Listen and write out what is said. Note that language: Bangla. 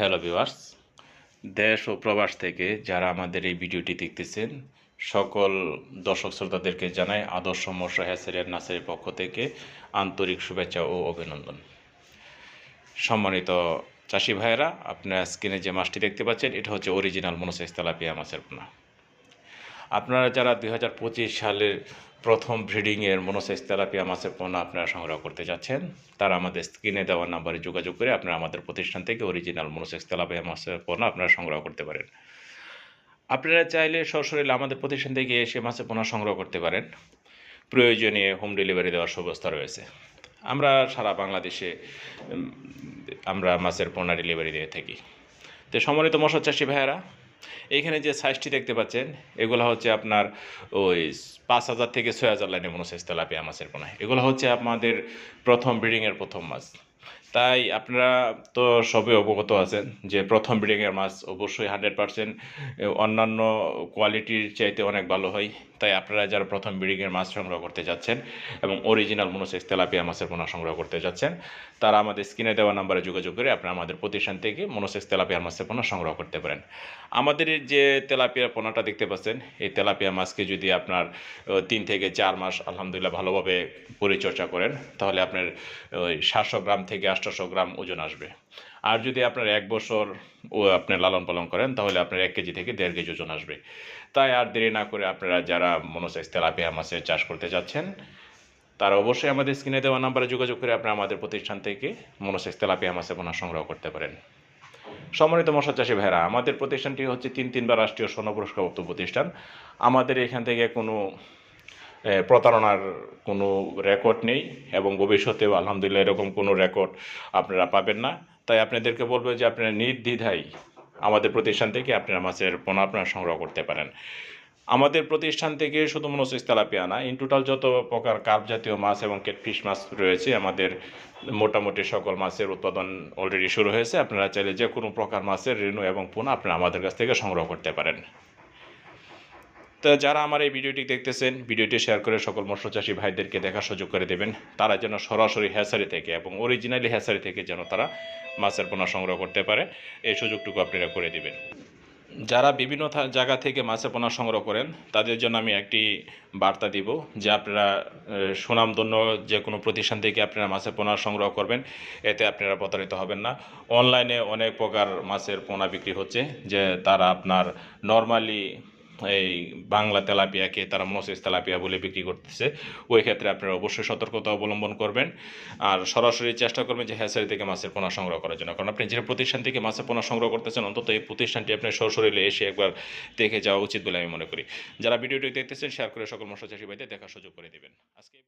হ্যালো ভিউয়ার্স দেশ ও প্রবাস থেকে যারা আমাদের এই ভিডিওটি দেখতেছেন, সকল দর্শক শ্রোতাদেরকে জানাই আদর্শ মশা হ্যাসেরিয়ার নাসের পক্ষ থেকে আন্তরিক শুভেচ্ছা ও অভিনন্দন। সম্মানিত চাষি ভাইয়েরা, আপনার স্ক্রিনে যে মাছটি দেখতে পাচ্ছেন, এটা হচ্ছে অরিজিনাল মনোসেস তেলাপিয়া মাছের পোনা। আপনারা যারা দুই হাজার পঁচিশ সালের প্রথম ব্রিডিংয়ের মনোসেস তেলাপিয়া মাছের পোনা আপনারা সংগ্রহ করতে যাচ্ছেন। তারা আমাদের স্ক্রিনে দেওয়া নাম্বারে যোগাযোগ করে আপনারা আমাদের প্রতিষ্ঠান থেকে অরিজিনাল মনোসেস তেলাপিয়া মাছের পোনা আপনারা সংগ্রহ করতে পারেন। আপনারা চাইলে সরাসরি আমাদের প্রতিষ্ঠান থেকে এসে মাছের পোনা সংগ্রহ করতে পারেন। প্রয়োজনীয় হোম ডেলিভারি দেওয়ার ব্যবস্থা রয়েছে। আমরা সারা বাংলাদেশে আমরা মাছের পোনা ডেলিভারি দিয়ে থাকি। তো সম্মানিত মৎস্য চাষি ভাইয়েরা এইখানে যে সাইজটি দেখতে পাচ্ছেন, এগুলো হচ্ছে আপনার ওই পাঁচ হাজার থেকে ছয় হাজার লাইনের লাইনে সাইজ তেলাপিয়া মাছের পোনা এগুলো হচ্ছে আমাদের প্রথম ব্রিডিংয়ের প্রথম মাছ। তাই আপনারা তো সবই অবগত আছেন যে প্রথম ব্রিডিংয়ের মাছ অবশ্যই হান্ড্রেড পারসেন্ট অন্যান্য কোয়ালিটির চাইতে অনেক ভালো হয়। তাই আপনারা যারা প্রথম ব্রিডিংয়ের মাছ সংগ্রহ করতে যাচ্ছেন এবং অরিজিনাল মনোসেক্স তেলাপিয়া মাছের পোনা সংগ্রহ করতে যাচ্ছেন, তারা আমাদের স্ক্রিনে দেওয়া নাম্বারে যোগাযোগ করে আপনারা আমাদের প্রতিষ্ঠান থেকে মনোসেক্স তেলাপিয়া মাছের পোনা সংগ্রহ করতে পারেন। আমাদের যে তেলাপিয়া পোনাটা দেখতে পাচ্ছেন, এই তেলাপিয়া মাছকে যদি আপনার তিন থেকে চার মাস আলহামদুলিল্লাহ ভালোভাবে পরিচর্যা করেন, তাহলে আপনার ওই সাতশো গ্রাম থেকে আটশোশো গ্রাম ওজন আসবে। আর যদি আপনার এক বছর, ও, আপনি লালন পালন করেন, তাহলে আপনার এক কেজি থেকে দেড় কেজি ওজন আসবে। তাই আর দেরি না করে আপনারা যারা মনোসেক্স তেলাপিয়া মাছের চাষ করতে যাচ্ছেন। তারা অবশ্যই আমাদের স্ক্রিনে দেওয়া নাম্বারে যোগাযোগ করে আপনারা আমাদের প্রতিষ্ঠান থেকে মনোসেক্স তেলাপিয়া মাছের পোনা সংগ্রহ করতে পারেন। সম্মানিত মশা চাষি ভাইরা আমাদের প্রতিষ্ঠানটি হচ্ছে তিন তিনবার রাষ্ট্রীয় স্বর্ণ পুরস্কারপ্রাপ্ত প্রতিষ্ঠান। আমাদের এখান থেকে কোনো প্রতারণার কোনো রেকর্ড নেই এবং ভবিষ্যতেও আলহামদুলিল্লাহ এরকম কোনো রেকর্ড আপনারা পাবেন না। তাই আপনাদেরকে বলব যে আপনারা নির্দ্বিধায় আমাদের প্রতিষ্ঠান থেকে আপনারা মাছের পোনা আপনারা সংগ্রহ করতে পারেন। আমাদের প্রতিষ্ঠান থেকে শুধু মনোসিস তেলাপিয়া না ইন টোটাল যত প্রকার কার্প জাতীয় মাছ এবং কেটফিশ মাছ রয়েছে, আমাদের মোটামুটি সকল মাছের উৎপাদন অলরেডি শুরু হয়েছে। আপনারা চাইলে যে কোনো প্রকার মাছের রেণু এবং পোনা আপনারা আমাদের কাছ থেকে সংগ্রহ করতে পারেন। তো যারা আমার এই ভিডিওটি দেখতেছেন, ভিডিওটি শেয়ার করে সকল মৎস্যচাষী ভাইদেরকে দেখার সুযোগ করে দেবেন। তারা যেন সরাসরি হ্যাসারি থেকে এবং অরিজিনালি হ্যাসারি থেকে যেন তারা মাছের পোনা সংগ্রহ করতে পারে, এই সুযোগটুকু আপনারা করে দিবেন। যারা বিভিন্ন জায়গা থেকে মাছের পোনা সংগ্রহ করেন, তাদের জন্য আমি একটি বার্তা দিব যে আপনারা সুনামধন্য যে কোনো প্রতিষ্ঠান থেকে আপনারা মাছের পোনা সংগ্রহ করবেন, এতে আপনারা প্রতারিত হবেন না। অনলাইনে অনেক প্রকার মাছের পোনা বিক্রি হচ্ছে, যে তারা আপনার নর্মালি এই বাংলা তেলাপিয়াকে তারা মসিস তেলাপিয়া বলে বিক্রি করতেছে। ওই ক্ষেত্রে আপনারা অবশ্যই সতর্কতা অবলম্বন করবেন। আর সরাসরি চেষ্টা করবেন যে হ্যাঁ থেকে মাছের পোনা সংগ্রহ করার জন্য। কারণ আপনি যে প্রতিষ্ঠান থেকে মাছের পোনা সংগ্রহ করতেছেন, অন্তত এই প্রতিষ্ঠানটি আপনি সরাসরিলে এসে একবার দেখে যাওয়া উচিত বলে আমি মনে করি। যারা ভিডিওটি দেখতেছেন, শেয়ার করে সকল মৎস্য চাষি ভাইদের দেখার সুযোগ করে দেবেন। আজকে।